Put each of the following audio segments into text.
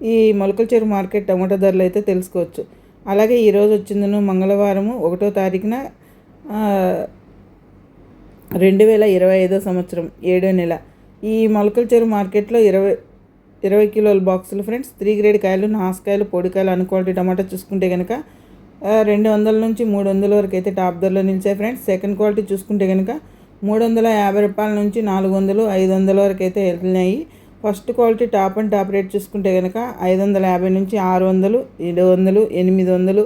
ఈ మొలకల చెరువు మార్కెట్ టమాటో ధరలు అయితే తెలుసుకోవచ్చు. అలాగే ఈరోజు వచ్చిందను మంగళవారము ఒకటో తారీఖున రెండు వేల ఇరవై ఐదో సంవత్సరం ఏడో నెల. ఈ మొలకల చెరువు మార్కెట్లో ఇరవై ఇరవై కిలోల బాక్సులు ఫ్రెండ్స్ త్రీ గ్రేడ్ కాయలు నాసుకాయలు పొడికాయలు అన్ క్వాలిటీ టమాటా చూసుకుంటే కనుక రెండు వందల నుంచి మూడు వందల వరకు అయితే టాప్ ధరలో నిలిచాయి ఫ్రెండ్స్. సెకండ్ క్వాలిటీ చూసుకుంటే కనుక మూడు వందల యాభై రూపాయల నుంచి నాలుగు వందలు ఐదు వందల వరకు అయితే వెళ్తున్నాయి. First quality top and top rate చూసుకుంటే కనుక ఐదు వందల యాభై నుంచి ఆరు వందలు ఏడు వందలు ఎనిమిది వందలు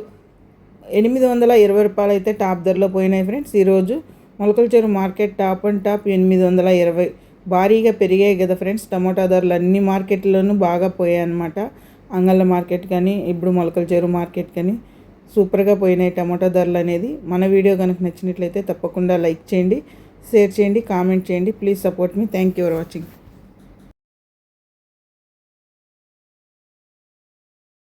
ఎనిమిది వందల ఇరవై రూపాయలు అయితే టాప్ ధరలో పోయినాయి ఫ్రెండ్స్. ఈరోజు మొలకల చెరువు మార్కెట్ టాప్ అండ్ టాప్ ఎనిమిది వందల ఇరవై. భారీగా పెరిగాయి కదా ఫ్రెండ్స్. టమోటా ధరలు అన్ని మార్కెట్లోనూ బాగా పోయాయి అనమాట అంగళ్ళ మార్కెట్ కానీ ఇప్పుడు మొలకల చెరువు మార్కెట్ కానీ సూపర్గా పోయినాయి టమోటా ధరలు అనేది. మన వీడియో కనుక నచ్చినట్లయితే తప్పకుండా లైక్ చేయండి షేర్ చేయండి కామెంట్ చేయండి. Please support me. Thank you for watching.